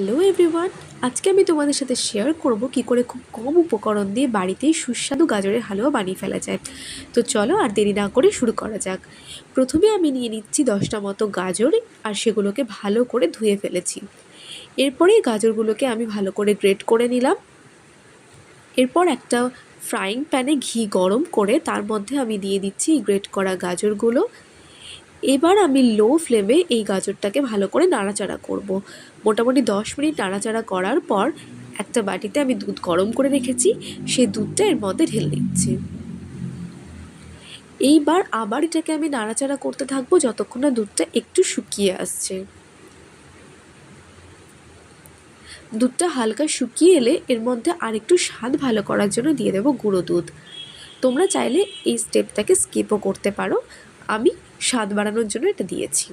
Hello everyone আজকে আমি তোমাদের সাথে শেয়ার করব কি করে খুব কম উপকরণ দিয়ে বাড়িতেই সুস্বাদু গাজরের হালুয়া বানিয়ে ফেলা যায়। তো চলো আর দেরি না করে শুরু করা যাক। প্রথমে আমি নিয়ে নিচ্ছি দশটা মতো গাজর আর সেগুলোকে ভালো করে ধুয়ে ফেলেছি। এরপরে গাজরগুলোকে আমি ভালো করে গ্রেট করে নিলাম। এরপর একটা ফ্রাইং প্যানে ঘি গরম করে তার মধ্যে আমি দিয়ে দিচ্ছি গ্রেট করা গাজরগুলো। এবার আমি লো ফ্লেমে এই গাজরটাকে ভালো করে নাড়াচাড়া করব। মোটামুটি দশ মিনিট নাড়াচাড়া করার পর একটা বাটিতে আমি দুধ গরম করে রেখেছি, সেই দুধটা এর মধ্যে ঢেলে দিচ্ছি। এইবার আবার এটাকে আমি নাড়াচাড়া করতে থাকব যতক্ষণ না দুধটা একটু শুকিয়ে আসছে। দুধটা হালকা শুকিয়ে এলে এর মধ্যে আরেকটু স্বাদ ভালো করার জন্য দিয়ে দেবো গুঁড়ো দুধ। তোমরা চাইলে এই স্টেপটাকে স্কিপও করতে পারো। আমি স্বাদ বাড়ানোর জন্য এটা দিয়েছি।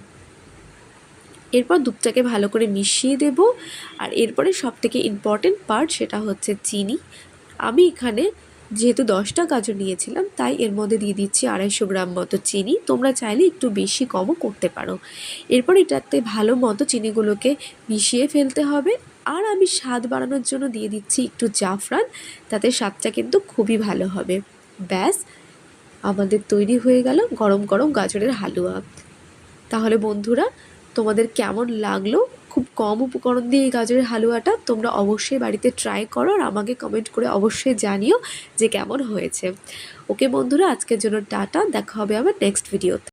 এরপর দুধটাকে ভালো করে মিশিয়ে দেব আর এরপরে সবথেকে ইম্পর্টেন্ট পার্ট সেটা হচ্ছে চিনি। আমি এখানে যেহেতু দশটা গাজর নিয়েছিলাম, তাই এর মধ্যে দিয়ে দিচ্ছি আড়াইশো গ্রাম মতো চিনি। তোমরা চাইলে একটু বেশি কমও করতে পারো। এরপর এটাতে ভালো মতো চিনিগুলোকে মিশিয়ে ফেলতে হবে। আর আমি স্বাদ বাড়ানোর জন্য দিয়ে দিচ্ছি একটু জাফরান, তাতে স্বাদটা কিন্তু খুবই ভালো হবে। ব্যাস আমাদের তৈরি হয়ে গেল গরম গরম গাজরের হালুয়া। তাহলে বন্ধুরা, তোমাদের কেমন লাগল? খুব কম উপকরণ দিয়ে এই গাজরের হালুয়াটা তোমরা অবশ্যই বাড়িতে ট্রাই করো আর আমাকে কমেন্ট করে অবশ্যই জানিও যে কেমন হয়েছে। ওকে বন্ধুরা, আজকের জন্য টাটা, দেখা হবে আবার নেক্সট ভিডিওতে